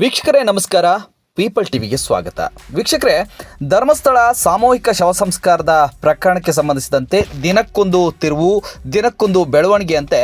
ವೀಕ್ಷಕರೇ, ನಮಸ್ಕಾರ. ಪೀಪಲ್ ಟಿವಿಗೆ ಸ್ವಾಗತ. ವೀಕ್ಷಕರೇ, ಧರ್ಮಸ್ಥಳ ಸಾಮೂಹಿಕ ಶವ ಸಂಸ್ಕಾರದ ಪ್ರಕರಣಕ್ಕೆ ಸಂಬಂಧಿಸಿದಂತೆ ದಿನಕ್ಕೊಂದು ತಿರುವು, ದಿನಕ್ಕೊಂದು ಬೆಳವಣಿಗೆಯಂತೆ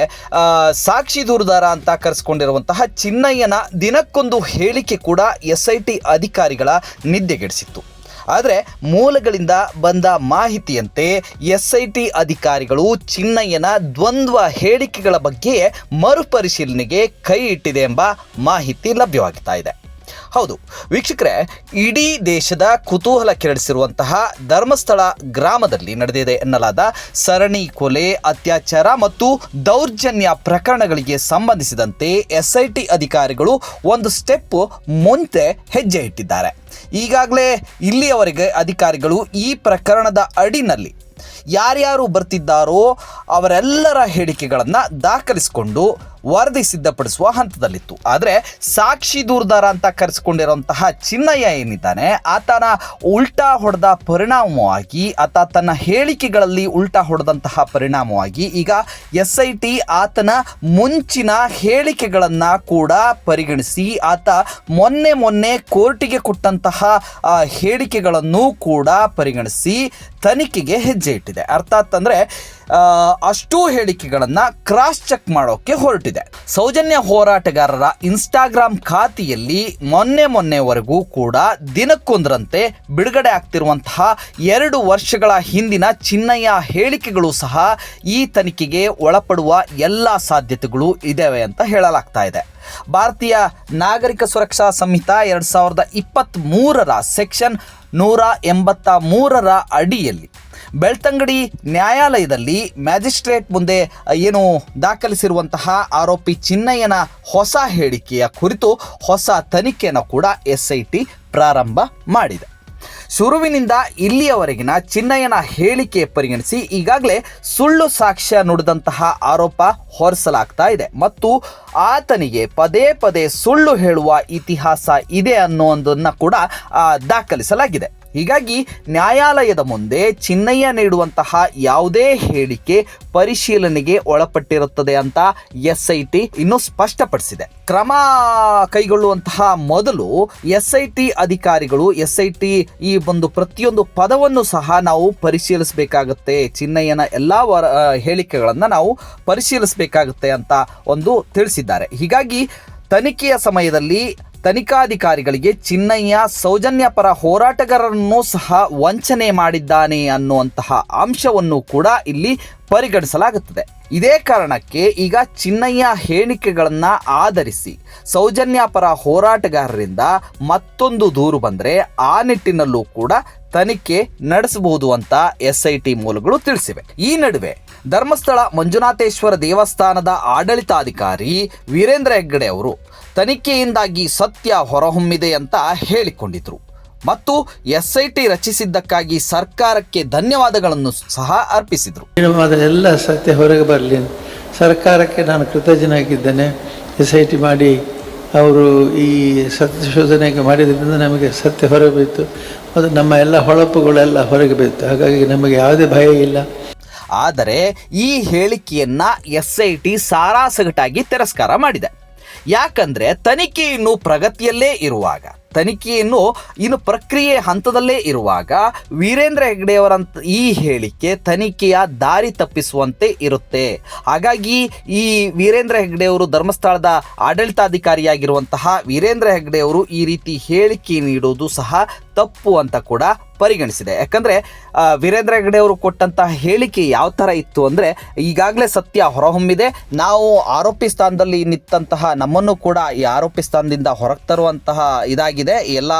ಸಾಕ್ಷಿ ದೂರುದಾರ ಅಂತ ಕರೆಸ್ಕೊಂಡಿರುವಂತಹ ಚಿನ್ನಯ್ಯನ ದಿನಕ್ಕೊಂದು ಹೇಳಿಕೆ ಕೂಡ ಎಸ್ ಐ ಟಿ ಅಧಿಕಾರಿಗಳ ನಿದ್ದೆಗೆಡಿಸಿತ್ತು. ಆದರೆ ಮೂಲಗಳಿಂದ ಬಂದ ಮಾಹಿತಿಯಂತೆ ಎಸ್ ಅಧಿಕಾರಿಗಳು ಚಿನ್ನಯ್ಯನ ದ್ವಂದ್ವ ಹೇಳಿಕೆಗಳ ಬಗ್ಗೆ ಮರುಪರಿಶೀಲನೆಗೆ ಕೈ ಇಟ್ಟಿದೆ ಎಂಬ ಮಾಹಿತಿ ಲಭ್ಯವಾಗ್ತಾ ಇದೆ. ಹೌದು, ವೀಕ್ಷಕರೇ, ಇಡೀ ದೇಶದ ಕುತೂಹಲ ಕೆರಳಿಸಿರುವಂತಹ ಧರ್ಮಸ್ಥಳ ಗ್ರಾಮದಲ್ಲಿ ನಡೆದಿದೆ ಎನ್ನಲಾದ ಸರಣಿ ಕೊಲೆ, ಅತ್ಯಾಚಾರ ಮತ್ತು ದೌರ್ಜನ್ಯ ಪ್ರಕರಣಗಳಿಗೆ ಸಂಬಂಧಿಸಿದಂತೆ ಎಸ್ಐಟಿ ಅಧಿಕಾರಿಗಳು ಒಂದು ಸ್ಟೆಪ್ ಮುಂದೆ ಹೆಜ್ಜೆ ಇಟ್ಟಿದ್ದಾರೆ. ಈಗಾಗಲೇ ಇಲ್ಲಿಯವರೆಗೆ ಅಧಿಕಾರಿಗಳು ಈ ಪ್ರಕರಣದ ಅಡಿನಲ್ಲಿ ಯಾರ್ಯಾರು ಬರ್ತಿದ್ದಾರೋ ಅವರೆಲ್ಲರ ಹೇಳಿಕೆಗಳನ್ನು ದಾಖಲಿಸಿಕೊಂಡು ವರದಿ ಸಿದ್ಧಪಡಿಸುವ ಹಂತದಲ್ಲಿತ್ತು. ಆದರೆ ಸಾಕ್ಷಿ ದೂರದಾರ ಅಂತ ಕರೆಸಿಕೊಂಡಿರುವಂತಹ ಚಿನ್ನಯ್ಯ ಏನಿದ್ದಾನೆ, ಆತನ ಉಲ್ಟಾ ಹೊಡೆದ ಪರಿಣಾಮವಾಗಿ, ಆತ ತನ್ನ ಹೇಳಿಕೆಗಳಲ್ಲಿ ಉಲ್ಟಾ ಹೊಡೆದಂತಹ ಪರಿಣಾಮವಾಗಿ ಈಗ ಎಸ್ ಐ ಟಿ ಆತನ ಮುಂಚಿನ ಹೇಳಿಕೆಗಳನ್ನು ಕೂಡ ಪರಿಗಣಿಸಿ ಆತ ಮೊನ್ನೆ ಮೊನ್ನೆ ಕೋರ್ಟಿಗೆ ಕೊಟ್ಟಂತಹ ಆ, ಹೇಳಿಕೆಗಳನ್ನು ಕೂಡ ಪರಿಗಣಿಸಿ ತನಿಖೆಗೆ ಹೆಜ್ಜೆ ಇಟ್ಟಿದೆ. ಅರ್ಥಾತ್ ಅಂದರೆ ಅಷ್ಟೂ ಹೇಳಿಕೆಗಳನ್ನು ಕ್ರಾಸ್ ಚೆಕ್ ಮಾಡೋಕ್ಕೆ ಹೊರಟಿದೆ. ಸೌಜನ್ಯ ಹೋರಾಟಗಾರರ ಇನ್ಸ್ಟಾಗ್ರಾಮ್ ಖಾತೆಯಲ್ಲಿ ಮೊನ್ನೆ ಮೊನ್ನೆವರೆಗೂ ಕೂಡ ದಿನಕ್ಕೊಂದರಂತೆ ಬಿಡುಗಡೆ ಆಗ್ತಿರುವಂತಹ ಎರಡು ವರ್ಷಗಳ ಹಿಂದಿನ ಚಿನ್ನಯ್ಯ ಹೇಳಿಕೆಗಳು ಸಹ ಈ ತನಿಖೆಗೆ ಒಳಪಡುವ ಎಲ್ಲ ಸಾಧ್ಯತೆಗಳು ಇದ್ದಾವೆ ಅಂತ ಹೇಳಲಾಗ್ತಾ ಇದೆ. ಭಾರತೀಯ ನಾಗರಿಕ ಸುರಕ್ಷಾ ಸಂಹಿತ ಎರಡು ಸಾವಿರದ ಇಪ್ಪತ್ತ್ಮೂರರ ಸೆಕ್ಷನ್ ನೂರ ಎಂಬತ್ತ ಮೂರರ ಅಡಿಯಲ್ಲಿ ಬೆಳ್ತಂಗಡಿ ನ್ಯಾಯಾಲಯದಲ್ಲಿ ಮ್ಯಾಜಿಸ್ಟ್ರೇಟ್ ಮುಂದೆ ಏನು ದಾಖಲಿಸಿರುವಂತಹ ಆರೋಪಿ ಚಿನ್ನಯ್ಯನ ಹೊಸ ಹೇಳಿಕೆಯ ಕುರಿತು ಹೊಸ ತನಿಖೆಯನ್ನು ಕೂಡ ಎಸ್ ಪ್ರಾರಂಭ ಮಾಡಿದೆ. ಶುರುವಿನಿಂದ ಇಲ್ಲಿಯವರೆಗಿನ ಚಿನ್ನಯ್ಯನ ಹೇಳಿಕೆ ಪರಿಗಣಿಸಿ ಈಗಾಗಲೇ ಸುಳ್ಳು ಸಾಕ್ಷ್ಯ ನುಡಿದಂತಹ ಆರೋಪ ಹೊರಿಸಲಾಗ್ತಾ ಇದೆ. ಮತ್ತು ಆತನಿಗೆ ಪದೇ ಪದೇ ಸುಳ್ಳು ಹೇಳುವ ಇತಿಹಾಸ ಇದೆ ಅನ್ನೋದನ್ನು ಕೂಡ ದಾಖಲಿಸಲಾಗಿದೆ. ಹೀಗಾಗಿ ನ್ಯಾಯಾಲಯದ ಮುಂದೆ ಚಿನ್ನಯ್ಯ ನೀಡುವಂತಹ ಯಾವುದೇ ಹೇಳಿಕೆ ಪರಿಶೀಲನೆಗೆ ಒಳಪಟ್ಟಿರುತ್ತದೆ ಅಂತ ಎಸ್ ಐ ಟಿ ಇನ್ನೂ ಸ್ಪಷ್ಟಪಡಿಸಿದೆ. ಕ್ರಮ ಕೈಗೊಳ್ಳುವಂತಹ ಮೊದಲು ಎಸ್ ಐ ಟಿ ಅಧಿಕಾರಿಗಳು, ಎಸ್ ಐ ಟಿ ಈ ಒಂದು ಪ್ರತಿಯೊಂದು ಪದವನ್ನು ಸಹ ನಾವು ಪರಿಶೀಲಿಸಬೇಕಾಗುತ್ತೆ. ಚಿನ್ನಯ್ಯನ ಎಲ್ಲ ವರ ಹೇಳಿಕೆಗಳನ್ನು ನಾವು ಪರಿಶೀಲಿಸಬೇಕಾಗುತ್ತೆ ಅಂತ ಒಂದು ತಿಳಿಸಿದ್ದಾರೆ. ಹೀಗಾಗಿ ತನಿಖೆಯ ಸಮಯದಲ್ಲಿ ತನಿಖಾಧಿಕಾರಿಗಳಿಗೆ ಚಿನ್ನಯ್ಯ ಸೌಜನ್ಯ ಪರ ಹೋರಾಟಗಾರರನ್ನು ಸಹ ವಂಚನೆ ಮಾಡಿದ್ದಾನೆ ಅನ್ನುವಂತಹ ಅಂಶವನ್ನು ಕೂಡ ಇಲ್ಲಿ ಪರಿಗಣಿಸಲಾಗುತ್ತದೆ. ಇದೇ ಕಾರಣಕ್ಕೆ ಈಗ ಚಿನ್ನಯ್ಯ ಹೇಳಿಕೆಗಳನ್ನು ಆಧರಿಸಿ ಸೌಜನ್ಯ ಪರ ಹೋರಾಟಗಾರರಿಂದ ಮತ್ತೊಂದು ದೂರು ಬಂದರೆ ಆ ನಿಟ್ಟಿನಲ್ಲೂ ಕೂಡ ತನಿಖೆ ನಡೆಸಬಹುದು ಅಂತ ಎಸ್ ಐ ಟಿ ಮೂಲಗಳು ತಿಳಿಸಿವೆ. ಈ ನಡುವೆ ಧರ್ಮಸ್ಥಳ ಮಂಜುನಾಥೇಶ್ವರ ದೇವಸ್ಥಾನದ ಆಡಳಿತಾಧಿಕಾರಿ ವೀರೇಂದ್ರ ಹೆಗ್ಗಡೆ ಅವರು ತನಿಖೆಯಿಂದಾಗಿ ಸತ್ಯ ಹೊರಹೊಮ್ಮಿದೆ ಅಂತ ಹೇಳಿಕೊಂಡಿದ್ರು. ಮತ್ತು ಎಸ್ಐಟಿ ಐ ಟಿ ರಚಿಸಿದ್ದಕ್ಕಾಗಿ ಸರ್ಕಾರಕ್ಕೆ ಧನ್ಯವಾದಗಳನ್ನು ಸಹ ಅರ್ಪಿಸಿದರು. ಎಲ್ಲ ಸತ್ಯ ಹೊರಗೆ ಬರಲಿ ಸರ್ಕಾರಕ್ಕೆ ನಾನು ಕೃತಜ್ಞನಾಗಿದ್ದೇನೆ. ಎಸ್ ಐ ಟಿ ಮಾಡಿ ಅವರು ಈ ಸತ್ಯ ಶೋಧನೆಗೆ ಮಾಡಿದ್ರಿಂದ ನಮಗೆ ಸತ್ಯ ಹೊರಗೆ ಬೀತು ಮತ್ತು ನಮ್ಮ ಎಲ್ಲ ಹೊಳಪುಗಳೆಲ್ಲ ಹೊರಗೆ ಬೀತ್ತು ಹಾಗಾಗಿ ನಮಗೆ ಯಾವುದೇ ಭಯ ಇಲ್ಲ. ಆದರೆ ಈ ಹೇಳಿಕೆಯನ್ನು ಎಸ್ ಐ ಟಿ ಸಾರಾಸಗಟಾಗಿ ತಿರಸ್ಕಾರ ಮಾಡಿದೆ. ಯಾಕಂದ್ರೆ ತನಿಖೆ ಇನ್ನು ಪ್ರಗತಿಯಲ್ಲೇ ಇರುವಾಗ. ತನಿಖೆಯನ್ನು ಇನ್ನು ಪ್ರಕ್ರಿಯೆ ಹಂತದಲ್ಲೇ ಇರುವಾಗ ವೀರೇಂದ್ರ ಹೆಗ್ಡೆಯವರಂತ ಈ ಹೇಳಿಕೆ ತನಿಖೆಯ ದಾರಿ ತಪ್ಪಿಸುವಂತೆ ಇರುತ್ತೆ. ಹಾಗಾಗಿ ಈ ವೀರೇಂದ್ರ ಹೆಗ್ಡೆಯವರು ಧರ್ಮಸ್ಥಳದ ಆಡಳಿತಾಧಿಕಾರಿಯಾಗಿರುವಂತಹ ವೀರೇಂದ್ರ ಹೆಗ್ಡೆಯವರು ಈ ರೀತಿ ಹೇಳಿಕೆ ನೀಡುವುದು ಸಹ ತಪ್ಪು ಅಂತ ಕೂಡ ಪರಿಗಣಿಸಿದೆ. ಯಾಕಂದರೆ ವೀರೇಂದ್ರ ಹೆಗ್ಡೆ ಅವರು ಕೊಟ್ಟಂತಹ ಹೇಳಿಕೆ ಯಾವ ಥರ ಇತ್ತು ಅಂದರೆ, ಈಗಾಗಲೇ ಸತ್ಯ ಹೊರಹೊಮ್ಮಿದೆ. ನಾವು ಆರೋಪಿ ಸ್ಥಾನದಲ್ಲಿ ನಿಂತಹ ನಮ್ಮನ್ನು ಕೂಡ ಈ ಆರೋಪಿ ಸ್ಥಾನದಿಂದ ಹೊರಗೆ ತರುವಂತಹ ಇದಾಗಿದೆ. ಎಲ್ಲ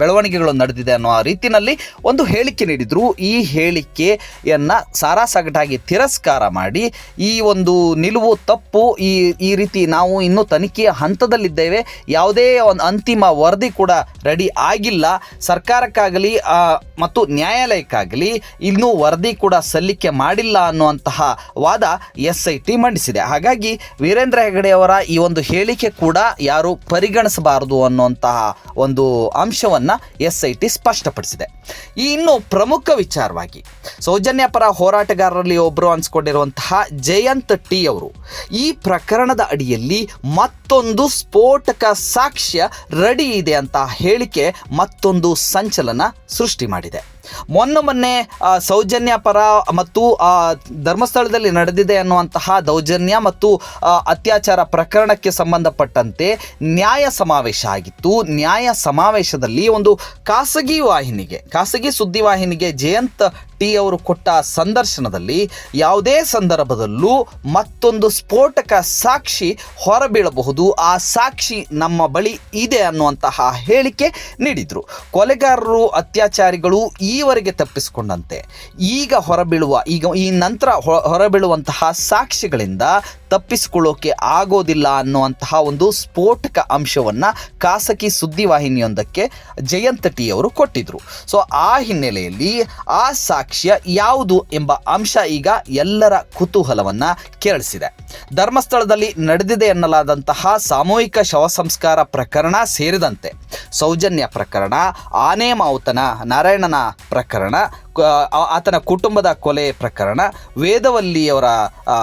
ಬೆಳವಣಿಗೆಗಳು ನಡೆದಿದೆ ಅನ್ನೋ ರೀತಿಯಲ್ಲಿ ಒಂದು ಹೇಳಿಕೆ ನೀಡಿದರು. ಈ ಹೇಳಿಕೆಯನ್ನು ಸಾರಾಸಗಟಾಗಿ ತಿರಸ್ಕಾರ ಮಾಡಿ, ಈ ಒಂದು ನಿಲುವು ತಪ್ಪು, ಈ ಈ ರೀತಿ ನಾವು ಇನ್ನೂ ತನಿಖೆಯ ಹಂತದಲ್ಲಿದ್ದೇವೆ. ಯಾವುದೇ ಒಂದು ಅಂತಿಮ ವರದಿ ಕೂಡ ರೆಡಿ ಆಗಿಲ್ಲ. ಸರ್ಕಾರಕ್ಕಾಗಲಿ ಮತ್ತು ನ್ಯಾಯಾಲಯಕ್ಕಾಗಲಿ ಇನ್ನೂ ವರದಿ ಕೂಡ ಸಲ್ಲಿಕೆ ಮಾಡಿಲ್ಲ ಅನ್ನುವಂತಹ ವಾದ ಎಸ್ ಐ ಟಿ ಮಂಡಿಸಿದೆ. ಹಾಗಾಗಿ ವೀರೇಂದ್ರ ಹೆಗಡೆ ಅವರ ಈ ಒಂದು ಹೇಳಿಕೆ ಕೂಡ ಯಾರು ಪರಿಗಣಿಸಬಾರದು ಅನ್ನುವಂತಹ ಒಂದು ಅಂಶವನ್ನು ಎಸ್ ಐ ಟಿ ಸ್ಪಷ್ಟಪಡಿಸಿದೆ. ಈ ಇನ್ನು ಪ್ರಮುಖ ವಿಚಾರವಾಗಿ ಸೌಜನ್ಯ ಪರ ಹೋರಾಟಗಾರರಲ್ಲಿ ಒಬ್ಬರು ಅನ್ಸ್ಕೊಂಡಿರುವಂತಹ ಜಯಂತ್ ಟಿ ಅವರು ಈ ಪ್ರಕರಣದ ಅಡಿಯಲ್ಲಿ ಮತ್ತೊಂದು ಸ್ಫೋಟಕ ಸಾಕ್ಷ್ಯ ರೆಡಿ ಇದೆ ಅಂತ ಹೇಳಿಕೆ ಮತ್ತೊಂದು ಸಂಚಲನ ಸೃಷ್ಟಿ ಮಾಡಿದೆ. ಮೊನ್ನೆ ಮೊನ್ನೆ ಸೌಜನ್ಯ ಪರ ಮತ್ತು ಧರ್ಮಸ್ಥಳದಲ್ಲಿ ನಡೆದಿದೆ ಅನ್ನುವಂತಹ ದೌರ್ಜನ್ಯ ಮತ್ತು ಅತ್ಯಾಚಾರ ಪ್ರಕರಣಕ್ಕೆ ಸಂಬಂಧಪಟ್ಟಂತೆ ನ್ಯಾಯ ಸಮಾವೇಶ ಆಗಿತ್ತು. ನ್ಯಾಯ ಸಮಾವೇಶದಲ್ಲಿ ಒಂದು ಖಾಸಗಿ ವಾಹಿನಿಗೆ, ಖಾಸಗಿ ಸುದ್ದಿವಾಹಿನಿಗೆ ಜಯಂತ್ ಟಿ ಅವರು ಕೊಟ್ಟ ಸಂದರ್ಶನದಲ್ಲಿ ಯಾವುದೇ ಸಂದರ್ಭದಲ್ಲೂ ಮತ್ತೊಂದು ಸ್ಫೋಟಕ ಸಾಕ್ಷಿ ಹೊರಬೀಳಬಹುದು. ಆ ಸಾಕ್ಷಿ ನಮ್ಮ ಬಳಿ ಇದೆ ಅನ್ನುವಂತಹ ಹೇಳಿಕೆ ನೀಡಿದರು. ಕೊಲೆಗಾರರು, ಅತ್ಯಾಚಾರಿಗಳು ಈವರೆಗೆ ತಪ್ಪಿಸಿಕೊಂಡಂತೆ. ಈಗ ಹೊರಬೀಳುವ, ಈಗ ಈ ನಂತರ ಹೊರಬೀಳುವಂತಹ ಸಾಕ್ಷಿಗಳಿಂದ ತಪ್ಪಿಸಿಕೊಳ್ಳೋಕೆ ಆಗೋದಿಲ್ಲ ಅನ್ನುವಂತಹ ಒಂದು ಸ್ಫೋಟಕ ಅಂಶವನ್ನು ಖಾಸಗಿ ಸುದ್ದಿವಾಹಿನಿಯೊಂದಕ್ಕೆ ಜಯಂತ ಟಿ ಅವರು ಕೊಟ್ಟಿದ್ರು. ಸೊ, ಆ ಹಿನ್ನೆಲೆಯಲ್ಲಿ ಆ ಸಾಕ್ಷ್ಯ ಯಾವುದು ಎಂಬ ಅಂಶ ಈಗ ಎಲ್ಲರ ಕುತೂಹಲವನ್ನು ಕೆರಳಿಸಿದೆ ಧರ್ಮಸ್ಥಳದಲ್ಲಿ ನಡೆದಿದೆ ಎನ್ನಲಾದಂತಹ ಸಾಮೂಹಿಕ ಶವ ಸಂಸ್ಕಾರ ಪ್ರಕರಣ ಸೇರಿದಂತೆ. ಸೌಜನ್ಯ ಪ್ರಕರಣ ಆನೆ ಮಾವುತನ ನಾರಾಯಣನ ಪ್ರಕರಣ ಆತನ ಕುಟುಂಬದ ಕೊಲೆ ಪ್ರಕರಣ, ವೇದವಲ್ಲಿಯವರ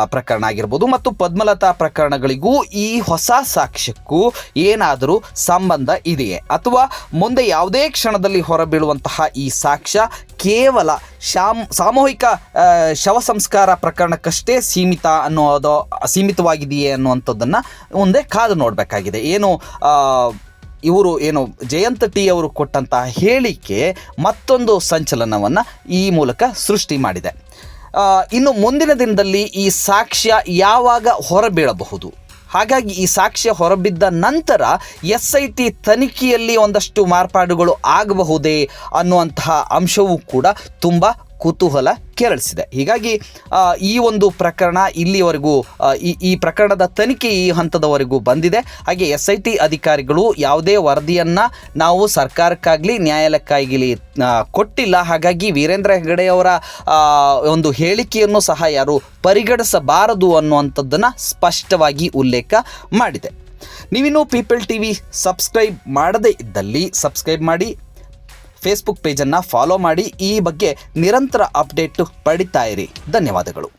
ಪ್ರಕರಣ ಆಗಿರ್ಬೋದು ಮತ್ತು ಪದ್ಮಲತಾ ಪ್ರಕರಣಗಳಿಗೂ ಈ ಹೊಸ ಸಾಕ್ಷ್ಯಕ್ಕೂ ಏನಾದರೂ ಸಂಬಂಧ ಇದೆಯೇ? ಅಥವಾ ಮುಂದೆ ಯಾವುದೇ ಕ್ಷಣದಲ್ಲಿ ಹೊರಬೀಳುವಂತಹ ಈ ಸಾಕ್ಷ್ಯ ಕೇವಲ ಶಾಮ್, ಸಾಮೂಹಿಕ ಶವ ಸಂಸ್ಕಾರ ಪ್ರಕರಣಕ್ಕಷ್ಟೇ ಸೀಮಿತ ಅನ್ನೋದು, ಸೀಮಿತವಾಗಿದೆಯೇ ಅನ್ನುವಂಥದ್ದನ್ನು ಮುಂದೆ ಕಾದು ನೋಡಬೇಕಾಗಿದೆ. ಏನು ಇವರು ಏನು ಜಯಂತ ಟಿ ಅವರು ಕೊಟ್ಟಂತಹ ಹೇಳಿಕೆ ಮತ್ತೊಂದು ಸಂಚಲನವನ್ನು ಈ ಮೂಲಕ ಸೃಷ್ಟಿ ಮಾಡಿದೆ. ಇನ್ನು ಮುಂದಿನ ದಿನದಲ್ಲಿ ಈ ಸಾಕ್ಷ್ಯ ಯಾವಾಗ ಹೊರಬೀಳಬಹುದು? ಹಾಗಾಗಿ ಈ ಸಾಕ್ಷ್ಯ ಹೊರಬಿದ್ದ ನಂತರ ಎಸ್ ಐ ಟಿ ತನಿಖೆಯಲ್ಲಿ ಒಂದಷ್ಟು ಮಾರ್ಪಾಡುಗಳು ಆಗಬಹುದೇ ಅನ್ನುವಂತಹ ಅಂಶವೂ ಕೂಡ ತುಂಬ ಕುತೂಹಲ ಕೆರಳಿಸಿದೆ. ಹೀಗಾಗಿ ಈ ಒಂದು ಪ್ರಕರಣ ಇಲ್ಲಿವರೆಗೂ ಈ ಪ್ರಕರಣದ ತನಿಖೆ ಈ ಹಂತದವರೆಗೂ ಬಂದಿದೆ. ಹಾಗೆ ಎಸ್ ಐ ಟಿ ಅಧಿಕಾರಿಗಳು ಯಾವುದೇ ವರದಿಯನ್ನು ನಾವು ಸರ್ಕಾರಕ್ಕಾಗಲಿ, ನ್ಯಾಯಾಲಯಕ್ಕಾಗಲಿ ಕೊಟ್ಟಿಲ್ಲ. ಹಾಗಾಗಿ ವೀರೇಂದ್ರ ಹೆಗಡೆಯವರ ಒಂದು ಹೇಳಿಕೆಯನ್ನು ಸಹ ಯಾರು ಪರಿಗಣಿಸಬಾರದು ಅನ್ನುವಂಥದ್ದನ್ನು ಸ್ಪಷ್ಟವಾಗಿ ಉಲ್ಲೇಖ ಮಾಡಿದೆ. ನೀವಿನ್ನೂ ಪೀಪಲ್ ಟಿ ವಿ ಸಬ್ಸ್ಕ್ರೈಬ್ ಮಾಡದೇ ಇದ್ದಲ್ಲಿ ಸಬ್ಸ್ಕ್ರೈಬ್ ಮಾಡಿ ಫೇಸ್ಬುಕ್ ಪೇಜನ್ನು ಫಾಲೋ ಮಾಡಿ ಈ ಬಗ್ಗೆ ನಿರಂತರ ಅಪ್ಡೇಟ್ ಪಡಿತಾ ಇರಿ. ಧನ್ಯವಾದಗಳು.